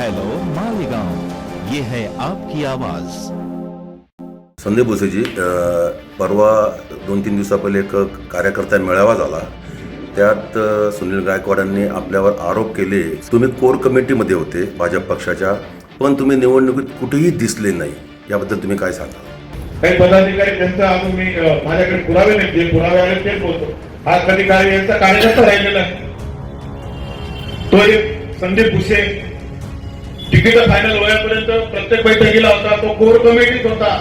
Hello Malegaon. ये है आपकी आवाज। संदीप भुसेजी परवा दोन तीन दिवसापहिले एक कार्यकर्ता मेळावा झाला. त्यात सुनील गायकवाडांनी आपल्यावर आरोप केले तुम्ही कोर कमिटीमध्ये होते भाजप पक्षाच्या पण तुम्ही निवडणुकीत कुठेही दिसले नाही. याबद्दल तुम्ही काय सांगा काही पदाधिकारी त्यांचा अजून मी माझ्याकडे पुरावे नाही जे पुरावे आले तेच बोलतो. हा कधी कार्य यांचा कार्यकर्ता राहिलेला आहे तो एक संदीप भुसे तिकीट फायनल होण्यापर्यंत प्रत्येक बैठकीला होता तो कोर कमिटीत होता.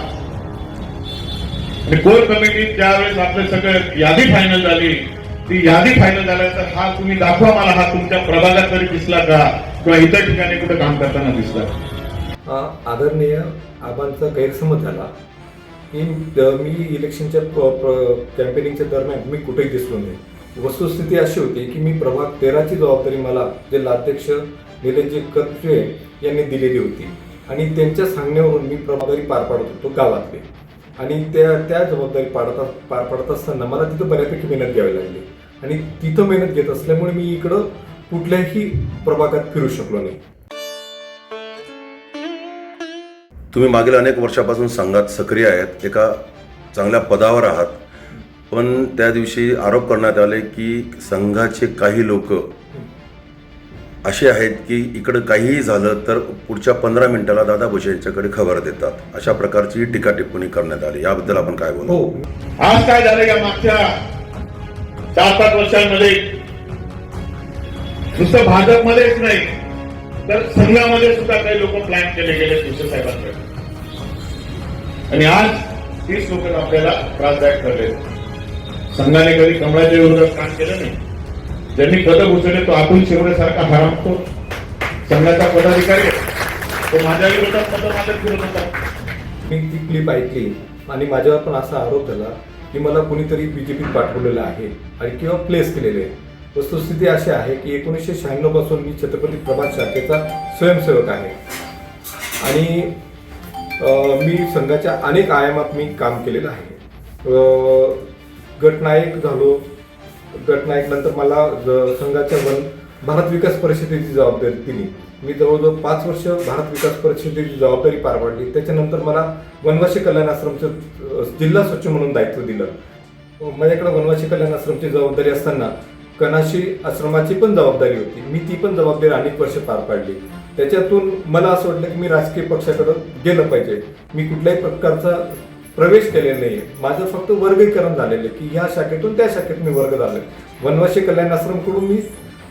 आणि कोर कमिटीत ज्यावेळेस आपले सगळं यादी फायनल झाली ती यादी फायनल झाल्यानंतर हा तुम्ही दाखवा मला हा तुमच्या प्रभागात तरी दिसला का? किंवा इतर ठिकाणी कुठे काम करताना दिसला? हा आदरणीय आबांचा गैरसमज झाला की मी इलेक्शनच्या कॅम्पेनिंगच्या दरम्यान मी कुठेही दिसलो नाही. वस्तुस्थिती अशी होती की मी प्रभाग तेराची जबाबदारी मला जिल्हाध्यक्ष निलेशजी कत्रे यांनी दिलेली होती. आणि त्यांच्या सांगण्यावरून मी जबाबदारी पार पाडत होतो गावातले. आणि त्या त्या जबाबदारी पाडता पार पाडत असताना मला तिथं बऱ्यापैकी मेहनत घ्यावी लागली. आणि तिथं मेहनत घेत असल्यामुळे मी इकडं कुठल्याही प्रभागात फिरू शकलो नाही. तुम्ही मागील अनेक वर्षापासून संघात सक्रिय आहेत एका चांगल्या पदावर आहात. पण त्या दिवशी आरोप करण्यात आले की संघाचे काही लोक असे आहेत की इकडं काहीही झालं तर पुढच्या पंधरा मिनिटाला दादा भुसे यांच्याकडे खबर देतात. अशा प्रकारची टीका टिप्पणी करण्यात आली. याबद्दल आपण काय बोलू? हो. आज काय झालं या मागच्या चार पाच वर्षांमध्ये? नुसतं भाजपमध्येच नाही तर संघामध्ये सुद्धा काही लोक प्लॅन केले गेले भुसे साहेबांकडे. आणि आज तीच लोक आपल्याला त्रासदायक ठरले संघाने कधी कमळाच्या विरोधात काम केलं नाही. ज्यांनी पदक उचलले तो आपण शिवण्यासारखा सारखा संघाचा पदाधिकारी तो माझ्या विरोधात पद मागत फिरत होता. मी ती क्लिप ऐकली आणि माझ्यावर पण असा आरोप झाला की मला कुणीतरी बीजेपीत पाठवलेलं आहे आणि किंवा प्लेस केलेले आहे. वस्तुस्थिती अशी आहे की एकोणीसशे शहाण्णवपासून मी छत्रपती प्रभात शाखेचा स्वयंसेवक आहे. आणि मी संघाच्या अनेक आयामात मी काम केलेलं आहे. गटनायक झालो गटनायक नंतर मला संघाच्या वन भारत विकास परिषदेची जबाबदारी दिली. मी जवळजवळ पाच वर्ष भारत विकास परिषदेची जबाबदारी पार पाडली. त्याच्यानंतर मला वनवासी कल्याण आश्रमचं जिल्हा स्वच्छ म्हणून दायित्व दिलं. माझ्याकडे वनवासी कल्याण आश्रमची जबाबदारी असताना कनाशी आश्रमाची पण जबाबदारी होती. मी ती पण जबाबदारी अनेक वर्ष पार पाडली. त्याच्यातून मला असं वाटलं की मी राजकीय पक्षाकडं गेलं पाहिजे. मी कुठल्याही प्रकारचा प्रवेश केलेला नाही. माझं फक्त वर्गीकरण झालेलं आहे की ह्या शाखेतून त्या शाखेत मी वर्ग झालोय. वनवासी कल्याण आश्रमकडून मी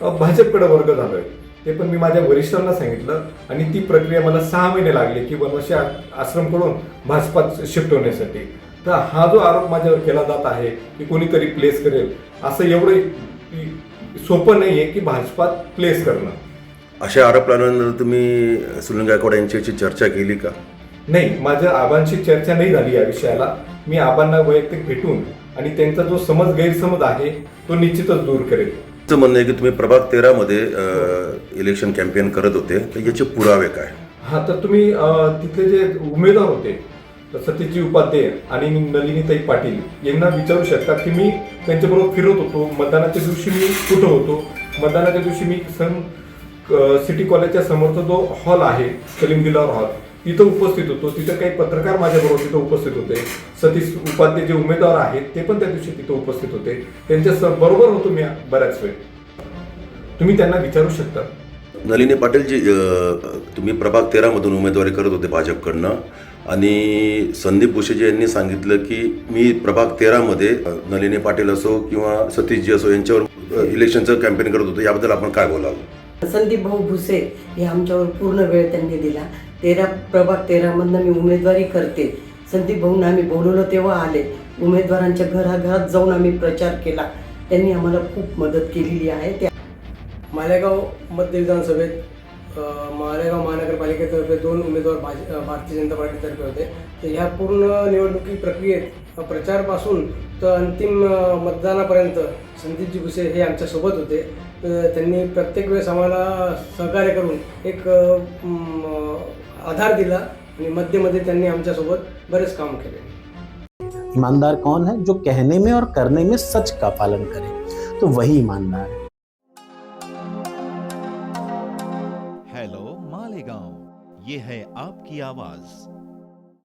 भाजपकडे वर्ग झालोय. ते पण मी माझ्या वरिष्ठांना सांगितलं आणि ती प्रक्रिया मला सहा महिने लागली की वनवासी आ- आश्रमकडून भाजपात शिफ्ट होण्यासाठी. तर हा जो आरोप माझ्यावर केला जात आहे की कोणीतरी प्लेस करेल असं एवढं सोपं नाही आहे की भाजपात प्लेस करणं. अशा आरोप लावल्यानंतर तुम्ही सुनील गायकवाड यांच्याशी चर्चा केली का? नाही माझ्या आबांशी चर्चा नाही झाली या विषयाला. मी आबांना वैयक्तिक भेटून आणि त्यांचा जो समज गैरसमज आहे तो निश्चितच दूर करेल. तुमचं म्हणणं आहे की तुम्ही प्रभाग तेरामध्ये इलेक्शन कॅम्पेन करत होते तर याचे पुरावे काय? हा तर तुम्ही तिथले जे उमेदवार होते सतीशजी उपाध्याय आणि नलिनीताई पाटील यांना विचारू शकता की मी त्यांच्याबरोबर फिरत होतो. मतदानाच्या दिवशी मी कुठं होतो? मतदानाच्या दिवशी मी सन सिटी कॉलेजच्या समोरचा जो हॉल आहे सलीम दिलावर हॉल तिथं उपस्थित होतो. तिथं काही पत्रकार माझ्याबरोबर तिथं उपस्थित होते. सतीश उपाध्याय जे उमेदवार आहेत ते पण त्या दिवशी तिथं उपस्थित होते. त्यांच्या बरोबर होतो मी बऱ्याच वेळ. तुम्ही त्यांना विचारू शकता. नलिनी पाटीलजी तुम्ही प्रभाग तेरामधून उमेदवारी करत होते भाजपकडनं. आणि संदीप भुसेजी यांनी सांगितलं की मी प्रभाग तेरामध्ये नलिनी पाटील असो किंवा सतीशजी असो यांच्यावर इलेक्शनचं कॅम्पेन करत होतो. याबद्दल आपण काय बोलाल? संदीप भाऊ भुसे हे आमच्यावर पूर्ण वेळ त्यांनी दिला. तेरा प्रभाग तेरामधनं मी उमेदवारी करते. संदीप भाऊंना आम्ही बोलवलं तेव्हा आले. उमेदवारांच्या घराघरात जाऊन आम्ही प्रचार केला. त्यांनी आम्हाला खूप मदत केलेली आहे. त्या मालेगाव मध्य विधानसभेत मालेगाव महानगरपालिकेतर्फे दोन उमेदवार भाज भारतीय जनता पार्टीतर्फे होते. तर ह्या पूर्ण निवडणुकी प्रक्रियेत प्रचारपासून तर अंतिम मतदानापर्यंत संदीपजी भुसे हे आमच्यासोबत होते. त्यांनी प्रत्येक वेळेस आम्हाला सहकार्य करून एक आधार दिला आणि मध्यमध्ये त्यांनी आमच्यासोबत बरेच काम केले. ईमानदार कौन है जो कहने में और करने में सच का पालन करे? तो वही ईमानदार है। हेलो मालेगांव ये है आपकी आवाज।